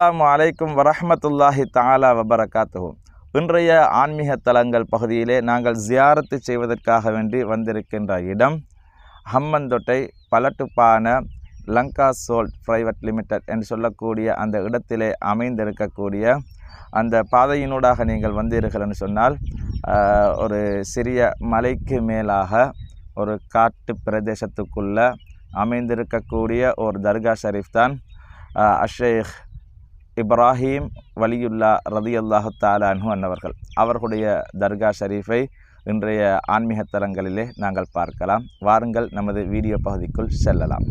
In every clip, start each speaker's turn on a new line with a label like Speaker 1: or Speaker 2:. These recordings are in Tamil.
Speaker 1: அஸ்லாம் வலைக்கும் வரஹ்மத்துல்லாஹி தாலா வபரகாத்துஹு. இன்றைய ஆன்மீக தலங்கள் பகுதியிலே நாங்கள் ஜியாரத்து செய்வதற்காக வேண்டி வந்திருக்கின்ற இடம் Hambantota Palatupana Lanka salt private limited என்று சொல்லக்கூடிய அந்த இடத்திலே அமைந்திருக்கக்கூடிய அந்த பாதையினூடாக நீங்கள் வந்தீர்கள் என்று சொன்னால் ஒரு சிறிய மலைக்கு மேலாக ஒரு காட்டு பிரதேசத்துக்குள்ள அமைந்திருக்கக்கூடிய ஒரு தர்கா ஷரீஃப் தான் அஷேக் இப்ராஹிம் வலியுல்லா தாலா தாலான்ஹு அன்னவர்கள். அவர்களுடைய தர்கா ஷரீஃபை இன்றைய ஆன்மீக தலங்களிலே நாங்கள் பார்க்கலாம். வாருங்கள் நமது வீடியோ பகுதிக்குள் செல்லலாம்.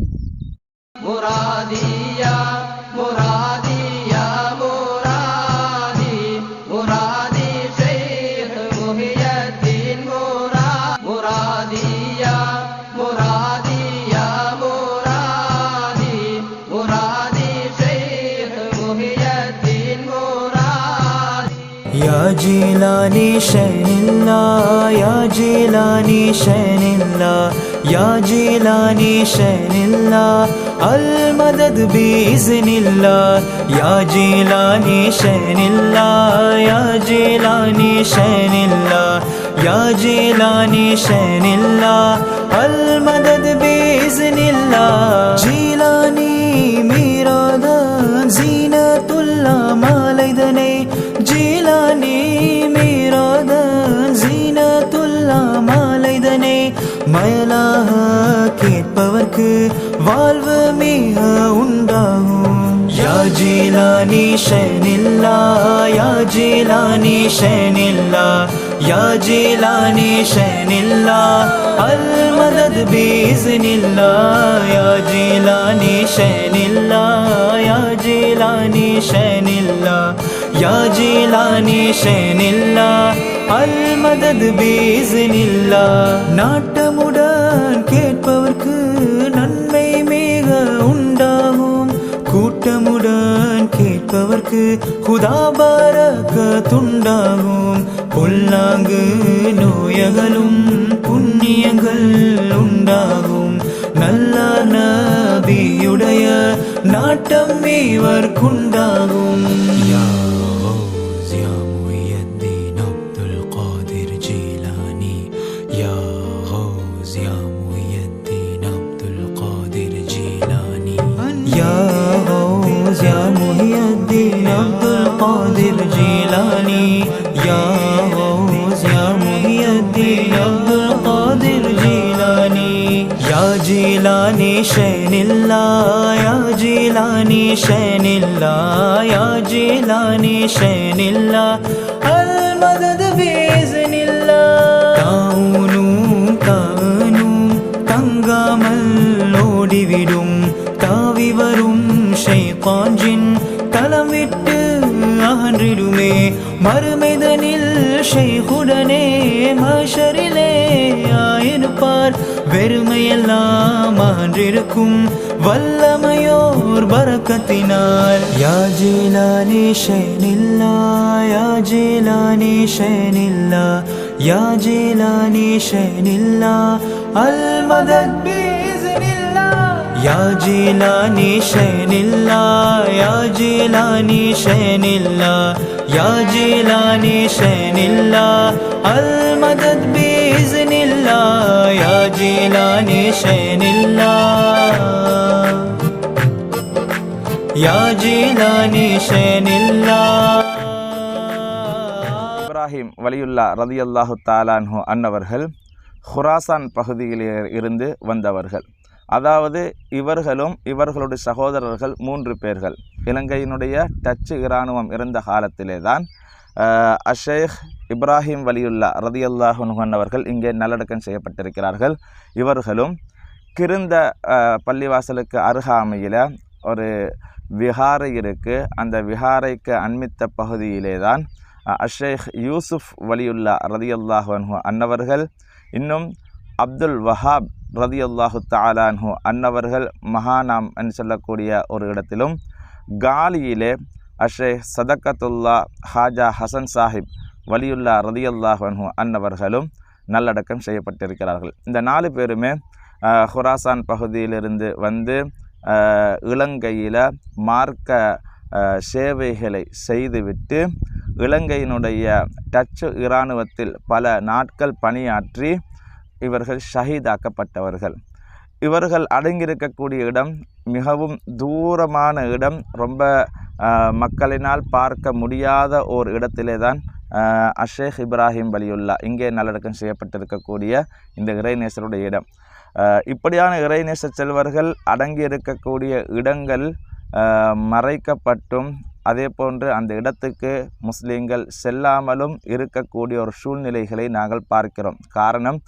Speaker 2: جيلاني شين الله يا جيلاني شين الله يا جيلاني شين الله المدد بإذن الله يا جيلاني شين الله يا جيلاني شين الله يا جيلاني شين الله المدد জিলানি শেনিল্লা ইয়া জিলানি শেনিল্লা ইয়া জিলানি শেনিল্লা আল মদদ বিজনিল্লা ইয়া জিলানি শেনিল্লা ইয়া জিলানি শেনিল্লা ইয়া জিলানি শেনিল্লা আল মদদ বিজনিল্লা নাটম கேட்பவர்க்கு குதாபாரக்க துண்டாகும். பொல்லாங்கு நோயகலும் புண்ணியங்கள் உண்டாகும். நல்லார் நபியுடைய நாட்டம் இவர்க்குண்டாகும். யார் جيلاني يا غوث يا محي الدين عبد القادر جيلاني يا جيلاني شين الله يا جيلاني شين الله يا جيلاني شين الله المدد بإذن الله தானும் தானும் தங்காமல் ஓடிவிடும் தாவி வரும் ஷைபாஞ்சின் தலம் விட்டு அகன்றிடுமே மறுமைதனில் ஷைகுடனே மஷரிலே ஆயிருப்பார். வெறுமையெல்லாம் அகன்றிருக்கும் வல்லமையோர் பரக்கத்தினால் யாஜிலானே ஷெனில்லா யாஜிலானே ஷெனில்லா யாஜிலானே ஷெனில்லா யா அல் மதத் யா ஜீலானி ஷைனில்லா யா ஜீலானி ஷைனில்லா யா ஜீலானி ஷைனில்லா அல் மதத் பீஸ்னில்லா யா ஜீலானி ஷைனில்லா. யா ஜீலானி ஷைனில்லா.
Speaker 1: இப்ராஹிம் வலியுல்லா ரதியல்லாஹு தாலான்ஹு அன்னவர்கள் ஹுராசான் பகுதியில் இருந்து வந்தவர்கள். அதாவது இவர்களும் இவர்களுடைய சகோதரர்கள் மூன்று பேர்கள். இலங்கையினுடைய டச்சு இராணுவம் இருந்த காலத்திலே தான் அஷேக் இப்ராஹிம் வலியுல்லா ரதியல்லாஹு அன்னவர்கள் இங்கே நல்லடக்கம் செய்யப்பட்டிருக்கிறார்கள். இவர்களும் கிருந்த பள்ளிவாசலுக்கு அருகாமையில் ஒரு விஹாரை இருக்குது அந்த விஹாரைக்கு அண்மித்த பகுதியிலே தான் அஷேக் யூசுஃப் வலியுல்லா ரதியல்லாஹு அன்னவர்கள் இன்னும் அப்துல் வஹாப் ரதியல்லாஹு தாலான்ஹு அன்னவர்கள் மகானாம் என்று சொல்லக்கூடிய ஒரு இடத்திலும் காலியிலே அஷே சதக்கத்துல்லா ஹாஜா ஹசன் சாஹிப் வலியுல்லா ரதி அன்ஹு அன்னவர்களும் நல்லடக்கம் செய்யப்பட்டிருக்கிறார்கள். இந்த நாலு பேருமே ஹுராசான் பகுதியிலிருந்து வந்து இலங்கையில் மார்க்க சேவைகளை செய்துவிட்டு இலங்கையினுடைய டச்சு இராணுவத்தில் பல நாட்கள் பணியாற்றி இவர்கள் ஷஹீதாக்கப்பட்டவர்கள். இவர்கள் அடங்கியிருக்கக்கூடிய இடம் மிகவும் தூரமான இடம். ரொம்ப மக்களினால் பார்க்க முடியாத ஒரு இடத்திலே தான் அஷேக் இப்ராஹிம் வலியுல்லா இங்கே நல்லடக்கம் செய்யப்பட்டிருக்கக்கூடிய இந்த இறைநேசருடைய இடம். இப்படியான இறைநேச செல்வர்கள் அடங்கி இருக்கக்கூடிய இடங்கள் மறைக்கப்பட்டும். அதே போன்று அந்த இடத்துக்கு முஸ்லீம்கள் செல்லாமலும் இருக்கக்கூடிய ஒரு சூழ்நிலைகளை நாங்கள் பார்க்கிறோம். காரணம்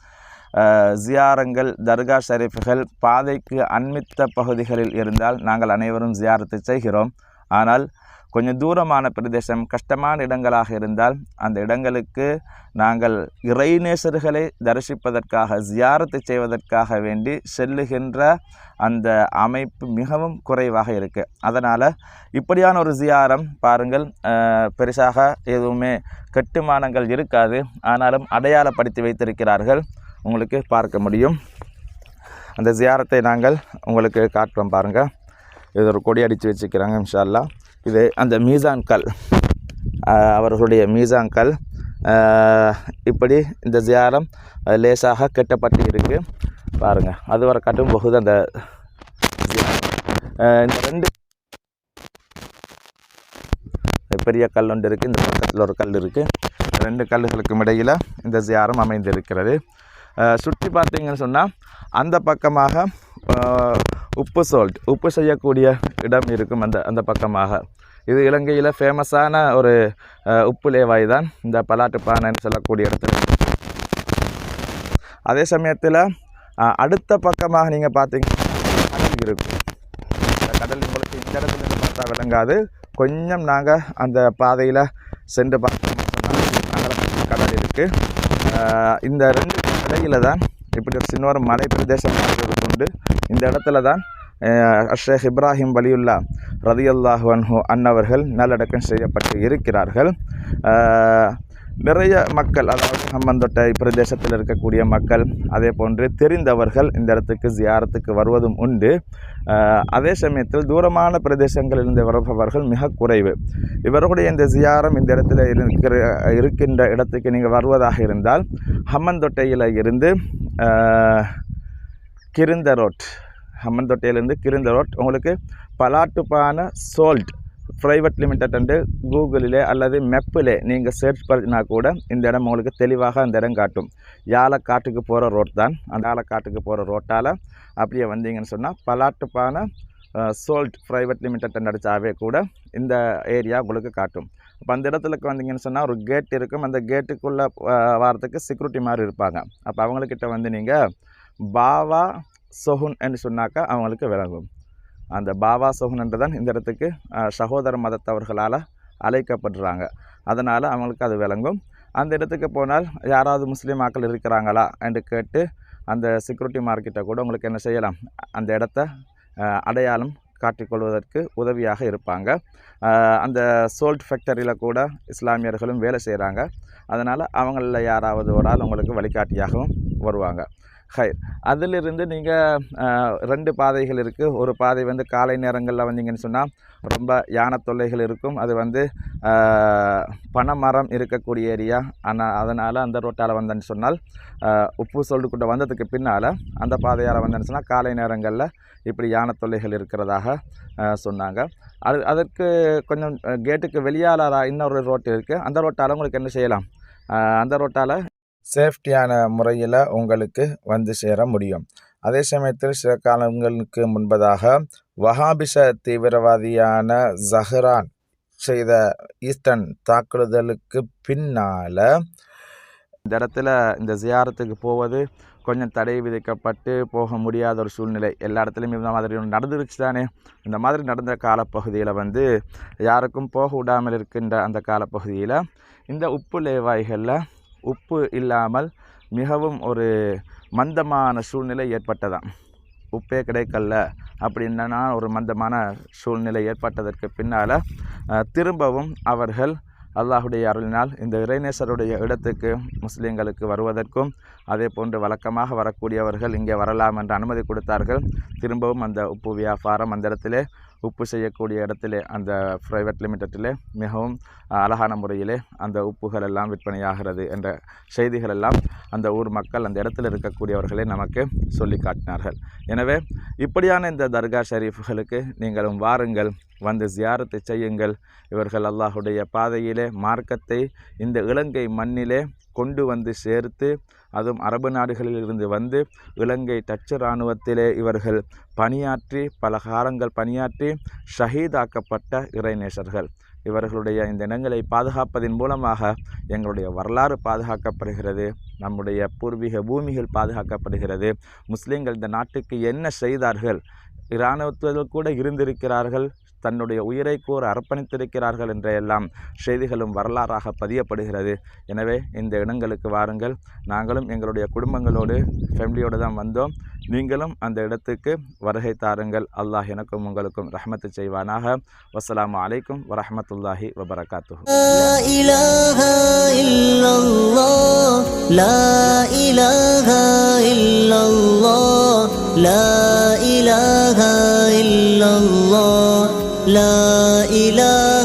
Speaker 1: ஜியாரங்கள் தர்கா ஷரீஃப்கள் பாதைக்கு அண்மித்த பகுதிகளில் இருந்தால் நாங்கள் அனைவரும் ஜியாரத்தை செய்கிறோம். ஆனால் கொஞ்சம் தூரமான பிரதேசம் கஷ்டமான இடங்களாக இருந்தால் அந்த இடங்களுக்கு நாங்கள் இறைநேசர்களை தரிசிப்பதற்காக ஜியாரத்தை செய்வதற்காக வேண்டி செல்லுகின்ற அந்த அமைப்பு மிகவும் குறைவாக இருக்குது அதனால் இப்படியான ஒரு ஜியாரம் பாருங்கள் பெருசாக எதுவுமே கட்டுமானங்கள் இருக்காது. ஆனாலும் அடையாளப்படுத்தி வைத்திருக்கிறார்கள். உங்களுக்கு பார்க்க முடியும். அந்த ஜியாரத்தை நாங்கள் உங்களுக்கு காட்டுறோம் பாருங்கள் இது ஒரு கொடி அடித்து வச்சுக்கிறாங்க இன்ஷா அல்லாஹ் இது அந்த மீசான்கல் அவர்களுடைய மீசான்கல் இப்படி இந்த ஜியாரம் லேசாக கட்டப்பட்டு இருக்குது பாருங்கள் அது வரை கட்டும் போகுது அந்த இந்த ரெண்டு பெரிய கல் ஒன்று இருக்குது இந்த பக்கத்தில் ஒரு கல் இருக்குது ரெண்டு கல்லுகளுக்கும் இடையில் இந்த ஜியாரம் அமைந்திருக்கிறது. சுற்றி பார்த்தீங்கன்னு சொன்னால் அந்த பக்கமாக உப்பு சோல்ட் உப்பு செய்யக்கூடிய இடம் இருக்கும் அந்த அந்த பக்கமாக. இது இலங்கையில் ஃபேமஸான ஒரு உப்பு லேவாய் தான். இந்த பலாட்டு பானைன்னு சொல்லக்கூடிய இடத்துல. அதே சமயத்தில் அடுத்த பக்கமாக நீங்கள் பார்த்தீங்கன்னா கடல் இருக்கும். இந்த கடல் உங்களுக்கு இந்த இடத்துல பார்த்தா விளங்காது. கொஞ்சம் நாங்கள் அந்த பாதையில் சென்று பார்த்தோம்னு கடல் இருக்குது இந்த ரெண்டு இடையில தான் இப்படி ஒரு சின்ன ஒரு மலை பிரதேசம் உண்டு இந்த இடத்துல தான் அஷேக் இப்ராஹிம் வலியுல்லா ரதியுல்லாஹ் அன்ஹு அன்னவர்கள் நல்லடக்கம் செய்யப்பட்டு இருக்கிறார்கள் நிறைய மக்கள் அதாவது ஹம்மந்தொட்டை பிரதேசத்தில் இருக்கக்கூடிய மக்கள் அதே போன்று தெரிந்தவர்கள் இந்த இடத்துக்கு ஜியாரத்துக்கு வருவதும் உண்டு. அதே சமயத்தில் தூரமான பிரதேசங்களிலிருந்து வருபவர்கள் மிக குறைவு. இவர்களுடைய இந்த ஜியாரம் இந்த இடத்துல இருக்கிற இருக்கின்ற இடத்துக்கு நீங்கள் வருவதாக இருந்தால் ஹம்மந்தொட்டையில் இருந்து கிருந்த ரோட் ஹம்மந்தொட்டையிலேருந்து கிருந்த ரோட் உங்களுக்கு பலாட்டுப்பான சோல்ட் ப்ரைவேட் லிமிடெட் என்று கூகுளிலே அல்லது மெப்பிலே நீங்கள் சர்ச் பண்ணினா கூட இந்த இடம் உங்களுக்கு தெளிவாக அந்த இடம் காட்டும். யாழக்காட்டுக்கு போகிற ரோட் தான். அந்த யாலக்காட்டுக்கு போகிற ரோட்டால் அப்படியே வந்தீங்கன்னு சொன்னால் பலாட்டுப்பான சோல்ட் ப்ரைவேட் லிமிடெட் அடித்தாவே கூட இந்த ஏரியா உங்களுக்கு காட்டும். அப்போ அந்த இடத்துலக்கு வந்தீங்கன்னு சொன்னால் ஒரு கேட் இருக்கும். அந்த கேட்டுக்குள்ளே வாரத்துக்கு செக்யூரிட்டி மாதிரி இருப்பாங்க. அப்போ அவங்கக்கிட்ட வந்து நீங்கள் பாவா சொஹுன் என்று சொன்னாக்கா அவங்களுக்கு விளங்கும். அந்த பாபா சோகன் என்று தான் இந்த இடத்துக்கு சகோதர மதத்தவர்களால் அழைக்கப்படுறாங்க. அதனால் அவங்களுக்கு அது விளங்கும். அந்த இடத்துக்கு போனால் யாராவது முஸ்லீம் ஆக்கள் இருக்கிறாங்களா என்று கேட்டு அந்த செக்யூரிட்டி மார்க்கெட்டை கூட உங்களுக்கு என்ன செய்யலாம்? அந்த இடத்த அடையாளம் காட்டிக்கொள்வதற்கு உதவியாக இருப்பாங்க. அந்த சோல்ட் ஃபேக்டரியில் கூட இஸ்லாமியர்களும் வேலை செய்கிறாங்க அதனால் அவங்களில் யாராவது ஒரு ஆள் உங்களுக்கு வழிகாட்டியாகவும் வருவாங்க. ஹை அதிலிருந்து நீங்கள் ரெண்டு பாதைகள் இருக்குது ஒரு பாதை வந்து காலை நேரங்களில் வந்தீங்கன்னு சொன்னால் ரொம்ப யானை தொல்லைகள் இருக்கும். அது வந்து பனைமரம் இருக்கக்கூடிய ஏரியா. ஆனால் அதனால் அந்த ரோட்டால் வந்தேன்னு சொன்னால் உப்பு உப்பு கொண்டு வந்ததுக்கு பின்னால் அந்த பாதையால் வந்தேன்னு சொன்னால் காலை நேரங்களில் இப்படி யானை தொல்லைகள் இருக்கிறதாக சொன்னாங்க. அது அதற்கு கொஞ்சம் கேட்டுக்கு வெளியால் இன்னொரு ரோட்டு இருக்குது அந்த ரோட்டால் உங்களுக்கு என்ன செய்யலாம்? அந்த ரோட்டால் சேஃப்டியான முறையில் உங்களுக்கு வந்து சேர முடியும். அதே சமயத்தில் சில காலங்களுக்கு முன்பதாக வஹாபிச தீவிரவாதியான ஜஹ்ரான் செய்த ஈஸ்டர்ன் தாக்குதலுக்கு பின்னால் இந்த இடத்துல இந்த ஜியாரத்துக்கு போவது கொஞ்சம் தடை விதிக்கப்பட்டு போக முடியாத ஒரு சூழ்நிலை. எல்லா இடத்துலையும் இந்த மாதிரி ஒன்று நடந்துருச்சு தானே. இந்த மாதிரி நடந்த காலப்பகுதியில் வந்து யாருக்கும் போக விடாமல் இருக்கின்ற அந்த காலப்பகுதியில் இந்த உப்பு லேவாய்களில் உப்பு இல்லாமல் மிகவும் ஒரு மந்தமான சூழ்நிலை ஏற்பட்டதாம். உப்பே கிடைக்கல அப்படின்னா ஒரு மந்தமான சூழ்நிலை ஏற்பட்டதற்கு பின்னால் திரும்பவும் அவர்கள் அல்லாஹுடைய அருளினால் இந்த இறைநேசருடைய இடத்துக்கு முஸ்லீம்களுக்கு வருவதற்கும் அதே போன்று வழக்கமாக வரக்கூடியவர்கள் இங்கே வரலாம் என்று அனுமதி கொடுத்தார்கள். திரும்பவும் அந்த உப்பு வியாபாரம் அந்த இடத்திலே உப்பு செய்யக்கூடிய இடத்துல அந்த ப்ரைவேட் லிமிட்டட்டிலே மிகவும் அழகான முறையிலே அந்த உப்புகள் எல்லாம் விற்பனையாகிறது என்ற செய்திகள் எல்லாம் அந்த ஊர் மக்கள் அந்த இடத்துல இருக்கக்கூடியவர்களே நமக்கு சொல்லி காட்டினார்கள். எனவே இப்படியான இந்த தர்கா ஷரீஃப்களுக்கு நீங்களும் வாருங்கள் வந்து ஜியாரத்தை செய்யுங்கள். இவர்கள் அல்லாஹுடைய பாதையிலே மார்க்கத்தை இந்த இலங்கை மண்ணிலே கொண்டு வந்து சேர்த்து அதுவும் அரபு நாடுகளில் இருந்து வந்து இலங்கை டச்சு இராணுவத்திலே இவர்கள் பணியாற்றி பல காலங்கள் பணியாற்றி ஷஹீதாக்கப்பட்ட இறைநேசர்கள். இவர்களுடைய இந்த இனங்களை பாதுகாப்பதன் மூலமாக எங்களுடைய வரலாறு பாதுகாக்கப்படுகிறது நம்முடைய பூர்வீக பூமிகள் பாதுகாக்கப்படுகிறது. முஸ்லீம்கள் இந்த நாட்டுக்கு என்ன செய்தார்கள்? இராணுவத்தில் கூட இருந்திருக்கிறார்கள். தன்னுடைய உயிரை கூற அர்ப்பணித்திருக்கிறார்கள் என்ற எல்லாம் செய்திகளும் வரலாறாக பதியப்படுகிறது எனவே இந்த இடங்களுக்கு வாருங்கள் நாங்களும் எங்களுடைய குடும்பங்களோடு ஃபேமிலியோடு தான் வந்தோம் நீங்களும் அந்த இடத்துக்கு வருகை தாருங்கள் அல்லாஹ் எனக்கும் உங்களுக்கும் ரஹமத்து செய்வானாக வஸ்ஸலாமு அலைக்கும் வரஹமத்துல்லாஹி வபரகாத்துஹு
Speaker 3: لا إله إلا الله لا إله إلا الله لا إله إلا الله لا إله